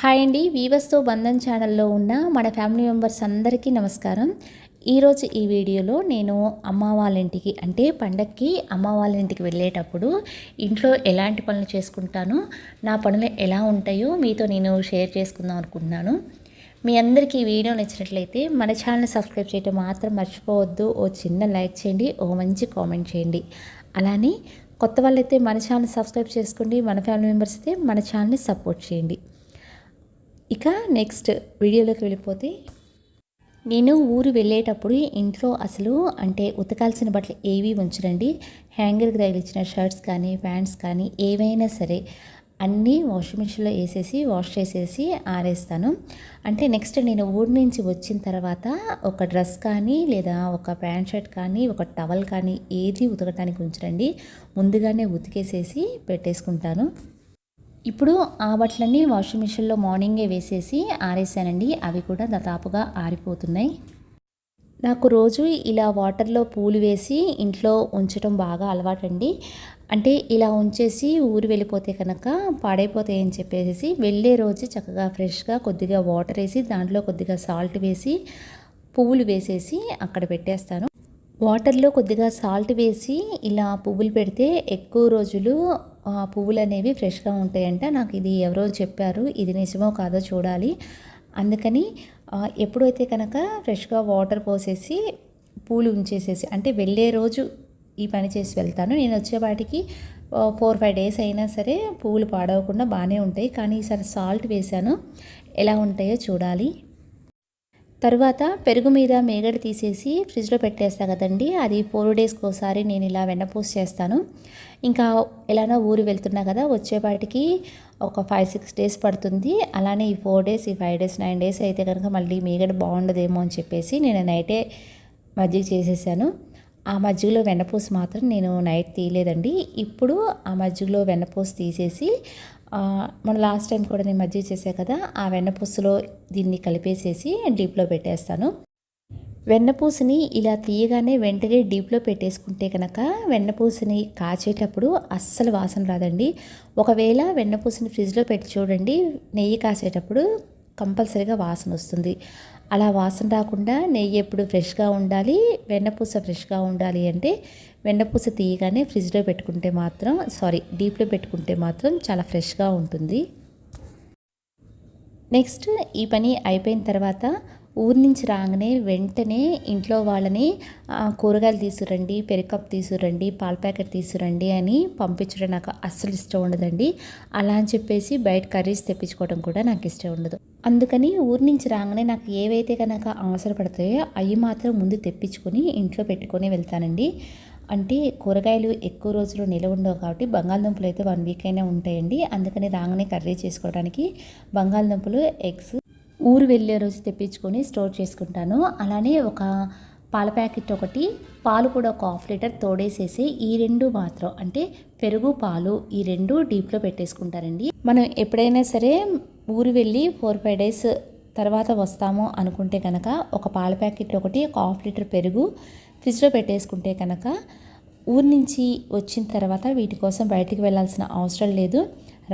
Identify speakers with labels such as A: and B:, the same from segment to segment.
A: Hi అండి వీవస్తో బంధన్ ఛానల్లో ఉన్న మన ఫ్యామిలీ మెంబర్స్ అందరికీ నమస్కారం. ఈరోజు ఈ వీడియోలో నేను అమ్మ వాళ్ళ ఇంటికి అంటే పండక్కి అమ్మ వాళ్ళ ఇంటికి వెళ్ళేటప్పుడు ఇంట్లో ఎలాంటి పనులు చేసుకుంటాను నా పనులు ఎలా ఉంటాయో మీతో నేను షేర్ చేసుకుందాం అనుకుంటున్నాను. మీ అందరికీ ఈ వీడియో నచ్చినట్లయితే మన ఛానల్ సబ్స్క్రైబ్ చేయడం మాత్రం మర్చిపోవద్దు. ఓ చిన్న లైక్ చేయండి ఓ మంచి కామెంట్ చేయండి. అలానే కొత్త వాళ్ళైతే మన ఛానల్ సబ్స్క్రైబ్ చేసుకోండి మన ఫ్యామిలీ మెంబర్స్ అయితే మన ఛానల్ని సపోర్ట్ చేయండి. ఇక నెక్స్ట్ వీడియోలోకి వెళ్ళిపోతే నేను ఊరు వెళ్ళేటప్పుడు ఇంట్లో అసలు అంటే ఉతకాల్సిన బట్టలు ఏవి ఉంచరండి. హ్యాంగర్కి తగిలించిన షర్ట్స్ కానీ ప్యాంట్స్ కానీ ఏవైనా సరే అన్నీ వాషింగ్ మిషన్లో వేసేసి వాష్ చేసేసి ఆరేస్తాను. అంటే నెక్స్ట్ నేను ఊరి నుంచి వచ్చిన తర్వాత ఒక డ్రెస్ కానీ లేదా ఒక ప్యాంట్ షర్ట్ కానీ ఒక టవల్ కానీ ఏది ఉతకటానికి ఉంచరండి. ముందుగానే ఉతికేసేసి పెట్టేసుకుంటాను. ఇప్పుడు ఆ బట్టలన్నీ వాషింగ్ మిషన్లో మార్నింగే వేసేసి ఆరేసానండి. అవి కూడా దాదాపుగా ఆరిపోతున్నాయి. నాకు రోజు ఇలా వాటర్లో పూలు వేసి ఇంట్లో ఉంచడం బాగా అలవాటండి. అంటే ఇలా ఉంచేసి ఊరు వెళ్ళిపోతే కనుక పాడైపోతాయని చెప్పేసి వెళ్ళే రోజు చక్కగా ఫ్రెష్గా కొద్దిగా వాటర్ వేసి దాంట్లో కొద్దిగా సాల్ట్ వేసి పువ్వులు వేసేసి అక్కడ పెట్టేస్తాను. వాటర్లో కొద్దిగా సాల్ట్ వేసి ఇలా పువ్వులు పెడితే ఎక్కువ రోజులు పువ్వులు అనేవి ఫ్రెష్గా ఉంటాయంట. నాకు ఇది ఎవరో చెప్పారు ఇది నిజమో కాదో చూడాలి. అందుకని ఎప్పుడైతే కనుక ఫ్రెష్గా వాటర్ పోసేసి పూలు ఉంచేసేసి అంటే వెళ్ళే రోజు ఈ పని చేసి వెళ్తాను. నేను వచ్చేవాటికి ఫోర్ ఫైవ్ డేస్ అయినా సరే పువ్వులు పాడవకుండా బాగానే ఉంటాయి. కానీ ఈసారి సాల్ట్ వేశాను. ఎలా ఉంటాయో చూడాలి. తరువాత పెరుగు మీద మేగడ తీసేసి ఫ్రిడ్జ్లో పెట్టేస్తా కదండి. అది ఫోర్ డేస్కి ఒకసారి నేను ఇలా వెన్నపూసి చేస్తాను. ఇంకా ఎలానో ఊరు వెళ్తున్నా కదా వచ్చేపాటికి ఒక ఫైవ్ సిక్స్ డేస్ పడుతుంది. అలానే ఈ ఫోర్ డేస్ ఈ ఫైవ్ డేస్ నైన్ డేస్ అయితే కనుక మళ్ళీ మేగడ బాగుండదేమో అని చెప్పేసి నేను నైటే మజ్జిగ చేసేసాను. ఆ మజ్జిగలో వెన్నపూస మాత్రం నేను నైట్ తీయలేదండి. ఇప్పుడు ఆ మజ్జిగలో వెన్నపూస తీసేసి మన లాస్ట్ టైం కూడా నేను మజ్జిగ చేసా కదా ఆ వెన్నపూసలో దీన్ని కలిపేసేసి డీప్లో పెట్టేస్తాను. వెన్నపూసని ఇలా తీయగానే వెంటనే డీప్లో పెట్టేసుకుంటే కనుక వెన్నపూసని కాచేటప్పుడు అస్సలు వాసన రాదండి. ఒకవేళ వెన్నపూసని ఫ్రిడ్జ్లో పెట్టి చూడండి నెయ్యి కాసేటప్పుడు కంపల్సరీగా వాసన వస్తుంది. అలా వాసన రాకుండా నెయ్యి ఎప్పుడు ఫ్రెష్గా ఉండాలి వెన్నపూస ఫ్రెష్గా ఉండాలి అంటే వెండపూస తీయగానే ఫ్రిడ్జ్లో పెట్టుకుంటే మాత్రం సారీ డీప్లో పెట్టుకుంటే మాత్రం చాలా ఫ్రెష్గా ఉంటుంది. నెక్స్ట్ ఈ పని అయిపోయిన తర్వాత ఊరి నుంచి రాగానే వెంటనే ఇంట్లో వాళ్ళని కూరగాయలు తీసుకురండి పెరికప్ తీసుకురండి పాల ప్యాకెట్ తీసుకురండి అని పంపించడం నాకు అస్సలు ఇష్టం ఉండదండి. అలా అని చెప్పేసి బయట కర్రీస్ తెప్పించుకోవడం కూడా నాకు ఇష్టం ఉండదు. అందుకని ఊరి నుంచి రాగానే నాకు ఏవైతే కనుక అవసరపడతాయో అవి మాత్రం ముందు తెప్పించుకొని ఇంట్లో పెట్టుకొని వెళ్తానండి. అంటే కూరగాయలు ఎక్కువ రోజులు నిలవ ఉండవు కాబట్టి బంగాళదుంపలు అయితే వన్ వీక్ అయినా ఉంటాయండి. అందుకని రాగానే కర్రీ చేసుకోవడానికి బంగాళదుంపలు ఎగ్స్ ఊరు వెళ్ళే రోజు తెప్పించుకొని స్టోర్ చేసుకుంటాను. అలానే ఒక పాల ప్యాకెట్ ఒకటి పాలు కూడా ఒక హాఫ్ లీటర్ తోడేసేసి ఈ రెండు మాత్రం అంటే పెరుగు పాలు ఈ రెండు డీప్లో పెట్టేసుకుంటారండి. మనం ఎప్పుడైనా సరే ఊరు వెళ్ళి ఫోర్ ఫైవ్ డేస్ తర్వాత వస్తాము అనుకుంటే కనుక ఒక పాల ప్యాకెట్ ఒకటి ఒక హాఫ్ లీటర్ పెరుగు ఫ్రిడ్జ్లో పెట్టేసుకుంటే కనుక ఊరి నుంచి వచ్చిన తర్వాత వీటి కోసం బయటికి వెళ్ళాల్సిన అవసరం లేదు.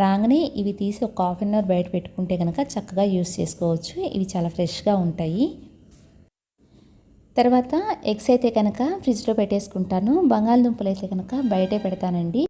A: రాగానే ఇవి తీసి ఒక హాఫ్ అన్ అవర్ బయట పెట్టుకుంటే కనుక చక్కగా యూస్ చేసుకోవచ్చు. ఇవి చాలా ఫ్రెష్గా ఉంటాయి. తర్వాత ఎగ్స్ అయితే కనుక ఫ్రిడ్జ్లో పెట్టేసుకుంటాను. బంగాళదుంపలు అయితే కనుక బయటే పెడతానండి.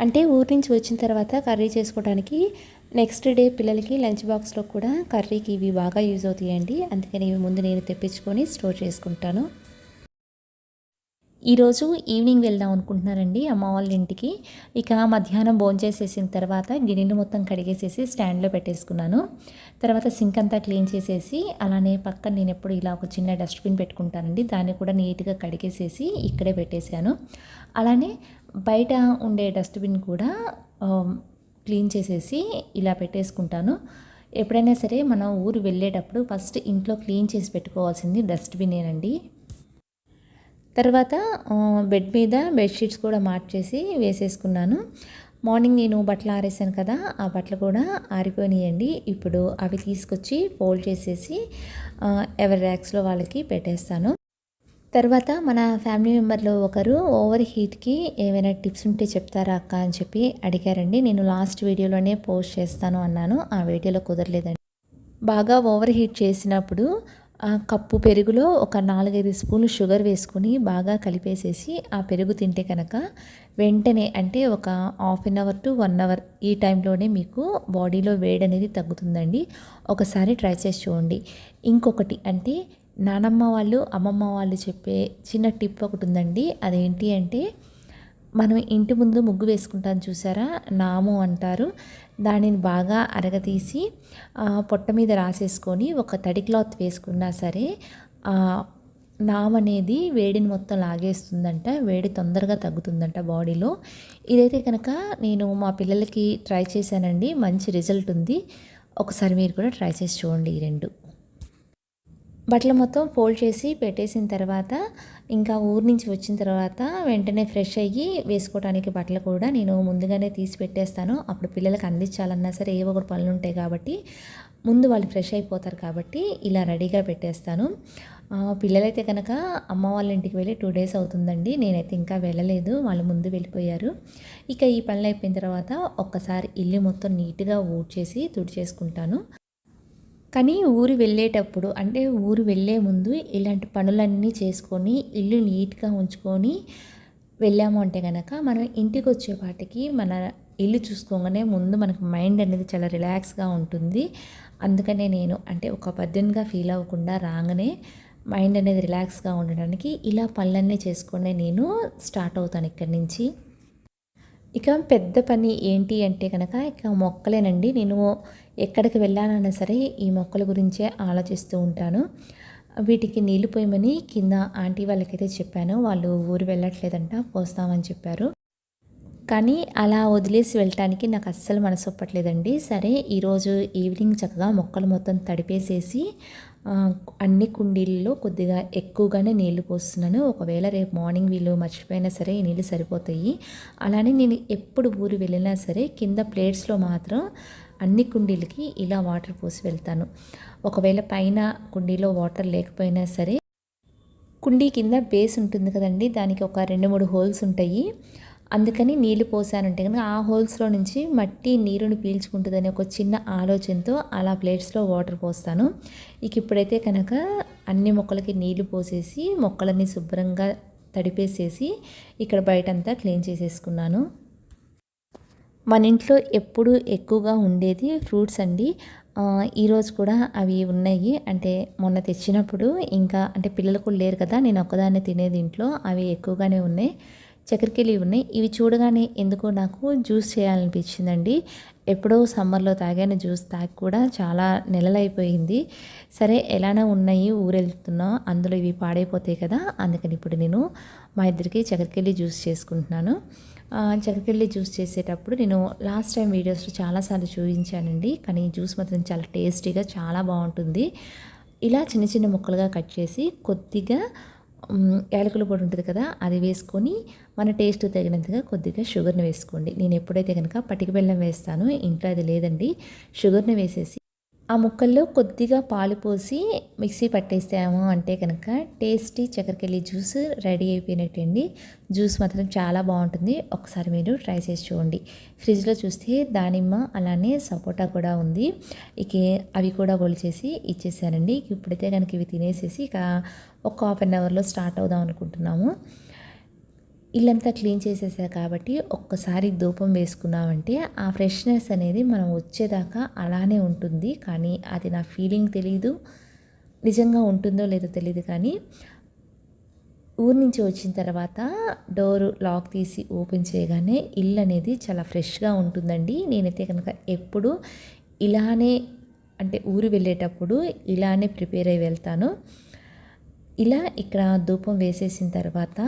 A: అంటే ఊరి నుంచి వచ్చిన తర్వాత కర్రీ చేసుకోవడానికి నెక్స్ట్ డే పిల్లలకి లంచ్ బాక్స్లో కూడా కర్రీకి ఇవి బాగా యూజ్ అవుతాయండి. అందుకని ఇవి ముందు నేను తెప్పించుకొని స్టోర్ చేసుకుంటాను. ఈరోజు ఈవినింగ్ వెళ్దాం అనుకుంటున్నారండి అమ్మ వాళ్ళ ఇంటికి. ఇక మధ్యాహ్నం భోంచేసేసిన తర్వాత గిన్నెలు మొత్తం కడిగేసేసి స్టాండ్లో పెట్టేసుకున్నాను. తర్వాత సింక్ అంతా క్లీన్ చేసేసి అలానే పక్కన నేను ఎప్పుడు ఇలా ఒక చిన్న డస్ట్బిన్ పెట్టుకుంటానండి. దాన్ని కూడా నీట్గా కడిగేసేసి ఇక్కడే పెట్టేశాను. అలానే బయట ఉండే డస్ట్బిన్ కూడా క్లీన్ చేసేసి ఇలా పెట్టేసుకుంటాను. ఎప్పుడైనా సరే మనం ఊరు వెళ్ళేటప్పుడు ఫస్ట్ ఇంట్లో క్లీన్ చేసి పెట్టుకోవాల్సింది డస్ట్బినేనండి. తర్వాత బెడ్ మీద బెడ్షీట్స్ కూడా మార్చేసి వేసేసుకున్నాను. మార్నింగ్ నేను బట్టలు ఆరేసాను కదా ఆ బట్టలు కూడా ఆరిపోయినాయండి. ఇప్పుడు అవి తీసుకొచ్చి ఫోల్డ్ చేసేసి ఎవరి ర్యాక్స్లో వాళ్ళకి పెట్టేస్తాను. తర్వాత మన ఫ్యామిలీ మెంబర్లో ఒకరు ఓవర్ హీట్కి ఏమైనా టిప్స్ ఉంటే చెప్తారా అక్క? అని చెప్పి అడిగారండి. నేను లాస్ట్ వీడియోలోనే పోస్ట్ చేస్తాను అన్నాను. ఆ వీడియోలో కుదరలేదండి. బాగా ఓవర్ హీట్ చేసినప్పుడు కప్పు పెరుగులో ఒక నాలుగైదు స్పూన్లు షుగర్ వేసుకొని బాగా కలిపేసేసి ఆ పెరుగు తింటే కనుక వెంటనే అంటే ఒక half an hour to one hour ఈ టైంలోనే మీకు బాడీలో వేడి అనేది తగ్గుతుందండి. ఒకసారి ట్రై చేసి చూడండి. ఇంకొకటి అంటే నానమ్మ వాళ్ళు అమ్మమ్మ వాళ్ళు చెప్పే చిన్న టిప్ ఒకటి ఉందండి. అదేంటి అంటే మనం ఇంటి ముందు ముగ్గు వేసుకుంటాం చూసారా? నాము అంటారు. దానిని బాగా అరగతీసి పొట్ట మీద రాసేసుకొని ఒక తడి క్లాత్ వేసుకున్నా సరే నామ్ అనేది వేడిని మొత్తం లాగేస్తుందంట వేడి తొందరగా తగ్గుతుందంట బాడీలో. ఇదైతే కనుక నేను మా పిల్లలకి ట్రై చేశానండి మంచి రిజల్ట్ ఉంది. ఒకసారి మీరు కూడా ట్రై చేసి చూడండి ఈ రెండు. బట్టలు మొత్తం ఫోల్డ్ చేసి పెట్టేసిన తర్వాత ఇంకా ఊరి నుంచి వచ్చిన తర్వాత వెంటనే ఫ్రెష్ అయ్యి వేసుకోవడానికి బట్టలు కూడా నేను ముందుగానే తీసి పెట్టేస్తాను. అప్పుడు పిల్లలకి అందించాలన్నా సరే ఏవో ఒకటి పనులు ఉంటాయి కాబట్టి ముందు వాళ్ళు ఫ్రెష్ అయిపోతారు కాబట్టి ఇలా రెడీగా పెట్టేస్తాను. పిల్లలైతే కనుక అమ్మ వాళ్ళ ఇంటికి వెళ్ళి టూ డేస్ అవుతుందండి. నేనైతే ఇంకా వెళ్ళలేదు. వాళ్ళు ముందు వెళ్ళిపోయారు. ఇక ఈ పనులు అయిపోయిన తర్వాత ఒక్కసారి ఇల్లు మొత్తం నీట్గా ఊడ్చేసి తుడిచేసుకుంటాను. కానీ ఊరు వెళ్ళేటప్పుడు అంటే ఊరు వెళ్ళే ముందు ఇలాంటి పనులన్నీ చేసుకొని ఇల్లు నీట్గా ఉంచుకొని వెళ్ళాము అంటే కనుక మనం ఇంటికి వచ్చేపాటికి మన ఇల్లు చూసుకోగానే ముందు మనకు మైండ్ అనేది చాలా రిలాక్స్గా ఉంటుంది. అందుకనే నేను అంటే ఒక పద్దెనిమిదిగా ఫీల్ అవ్వకుండా రాగానే మైండ్ అనేది రిలాక్స్గా ఉండడానికి ఇలా పనులన్నీ చేసుకునే నేను స్టార్ట్ అవుతాను ఇక్కడి నుంచి. ఇక పెద్ద పని ఏంటి అంటే కనుక ఇక మొక్కలేనండి. నేను ఎక్కడికి వెళ్ళానన్నా సరే ఈ మొక్కల గురించే ఆలోచిస్తూ ఉంటాను. వీటికి నీళ్ళు పోయమని కింద ఆంటీ వాళ్ళకైతే చెప్పాను. వాళ్ళు ఊరు వెళ్ళట్లేదంట పోస్తామని చెప్పారు. కానీ అలా వదిలేసి వెళ్ళటానికి నాకు అస్సలు మనసు ఒప్పట్లేదండి. సరే ఈరోజు ఈవినింగ్ చక్కగా మొక్కలు మొత్తం తడిపేసేసి అన్ని కుండీల్లో కొద్దిగా ఎక్కువగానే నీళ్ళు పోస్తున్నాను. ఒకవేళ రేపు మార్నింగ్ వీళ్ళు మర్చిపోయినా సరే ఈ నీళ్ళు సరిపోతాయి. అలానే నేను ఎప్పుడు ఊరు వెళ్ళినా సరే కింద ప్లేట్స్లో మాత్రం అన్ని కుండీలకి ఇలా వాటర్ పోసి వెళ్తాను. ఒకవేళ పైన కుండీలో వాటర్ లేకపోయినా సరే కుండీ కింద బేస్ ఉంటుంది కదండి దానికి ఒక రెండు మూడు హోల్స్ ఉంటాయి. అందుకని నీళ్ళు పోసానంటే కనుక ఆ హోల్స్లో నుంచి మట్టి నీరుని పీల్చుకుంటుందని ఒక చిన్న ఆలోచనతో అలా ప్లేట్స్లో వాటర్ పోస్తాను. ఇక ఇప్పుడైతే కనుక అన్ని మొక్కలకి నీళ్ళు పోసేసి మొక్కలన్నీ శుభ్రంగా తడిపేసేసి ఇక్కడ బయటంతా క్లీన్ చేసేసుకున్నాను. మన ఇంట్లో ఎప్పుడు ఎక్కువగా ఉండేది ఫ్రూట్స్ అండి. ఈరోజు కూడా అవి ఉన్నాయి. అంటే మొన్న తెచ్చినప్పుడు ఇంకా అంటే పిల్లలు కూడా లేరు కదా నేను ఒక్కదాన్ని తినేది ఇంట్లో. అవి ఎక్కువగానే ఉన్నాయి. చక్కెరకేళి ఉన్నాయి. ఇవి చూడగానే ఎందుకో నాకు జ్యూస్ చేయాలనిపించిందండి. ఎప్పుడో సమ్మర్లో తాగాను జ్యూస్ తాగి కూడా చాలా నెలలైపోయింది. సరే ఎలానో ఉన్నాయి ఊరెళ్తున్నా అందులో ఇవి పాడైపోతాయి కదా అందుకని ఇప్పుడు నేను మా ఇద్దరికి చక్కెరకేళి జ్యూస్ చేసుకుంటున్నాను. చక్కెరకేళి జ్యూస్ చేసేటప్పుడు నేను లాస్ట్ టైం వీడియోస్లో చాలాసార్లు చూపించానండి కానీ జ్యూస్ మాత్రం చాలా టేస్టీగా చాలా బాగుంటుంది. ఇలా చిన్న చిన్న ముక్కలుగా కట్ చేసి కొద్దిగా యాలకుల పొడి ఉంటుంది కదా అది వేసుకొని మన టేస్ట్ తగినంతగా కొద్దిగా షుగర్ని వేసుకోండి. నేను ఎప్పుడైతే కనుక పటిక బెల్లం వేస్తానో ఇంట్లో అది లేదండి షుగర్ని వేసేసి ఆ ముక్కల్లో కొద్దిగా పాలు పోసి మిక్సీ పట్టేస్తాము అంటే కనుక టేస్టీ చక్కెరకెళ్ళి జ్యూస్ రెడీ అయిపోయినట్టండి. జ్యూస్ మాత్రం చాలా బాగుంటుంది. ఒకసారి మీరు ట్రై చేసి చూడండి. ఫ్రిడ్జ్లో చూస్తే దానిమ్మ అలానే సపోటా కూడా ఉంది. ఇక అవి కూడా ఒలిచేసి ఇచ్చేసానండి. ఇప్పుడైతే కనుక ఇవి తినేసేసి ఇక ఒక హాఫ్ అన్ అవర్లో స్టార్ట్ అవుదాం అనుకుంటున్నాము. ఇల్లంతా క్లీన్ చేసేసా కాబట్టి ఒక్కసారి ధూపం వేసుకున్నామంటే ఆ ఫ్రెష్నెస్ అనేది మనం వచ్చేదాకా అలానే ఉంటుంది. కానీ అది నా ఫీలింగ్ తెలీదు. నిజంగా ఉంటుందో లేదో తెలియదు కానీ ఊరి నుంచి వచ్చిన తర్వాత డోరు లాక్ తీసి ఓపెన్ చేయగానే ఇల్లు అనేది చాలా ఫ్రెష్గా ఉంటుందండి. నేనైతే కనుక ఎప్పుడు ఇలానే అంటే ఊరు వెళ్ళేటప్పుడు ఇలానే ప్రిపేర్ అయి వెళ్తాను. ఇలా ఇక్కడ ధూపం వేసేసిన తర్వాత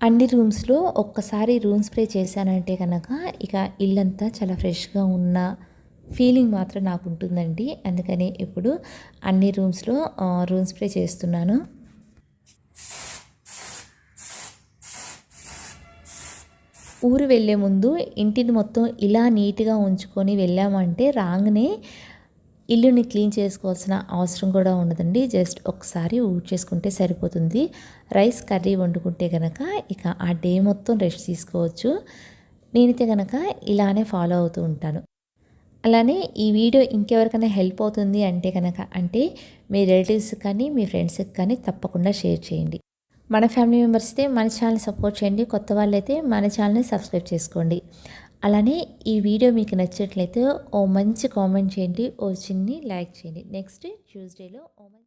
A: అన్ని రూమ్స్లో ఒక్కసారి రూమ్ స్ప్రే చేశానంటే కనుక ఇక ఇల్లంతా చాలా ఫ్రెష్గా ఉన్న ఫీలింగ్ మాత్రం నాకు ఉంటుందండి అందుకని ఇప్పుడు అన్ని రూమ్స్లో రూమ్ స్ప్రే చేస్తున్నాను. ఊరు వెళ్ళే ముందు ఇంటిని మొత్తం ఇలా నీట్గా ఉంచుకొని వెళ్ళామంటే రాగానే ఇల్లుని క్లీన్ చేసుకోవాల్సిన అవసరం కూడా ఉండదండి. జస్ట్ ఒకసారి చేసుకుంటే సరిపోతుంది. రైస్ కర్రీ వండుకుంటే కనుక ఇక ఆ డే మొత్తం రెస్ట్ తీసుకోవచ్చు. నేనైతే కనుక ఇలానే ఫాలో అవుతూ ఉంటాను. అలానే ఈ వీడియో ఇంకెవరికైనా హెల్ప్ అవుతుంది అంటే కనుక అంటే మీ రిలేటివ్స్కి కానీ మీ ఫ్రెండ్స్కి కానీ తప్పకుండా షేర్ చేయండి. మన ఫ్యామిలీ మెంబర్స్ అయితే మన ఛానల్ సపోర్ట్ చేయండి. కొత్త వాళ్ళైతే మన ఛానల్ని సబ్స్క్రైబ్ చేసుకోండి. అలానే ఈ వీడియో మీకు నచ్చినట్లయితే ఓ మంచి కామెంట్ చేయండి ఓ చిన్ని లైక్ చేయండి. నెక్స్ట్ ట్యూస్డేలో ఓ మంచి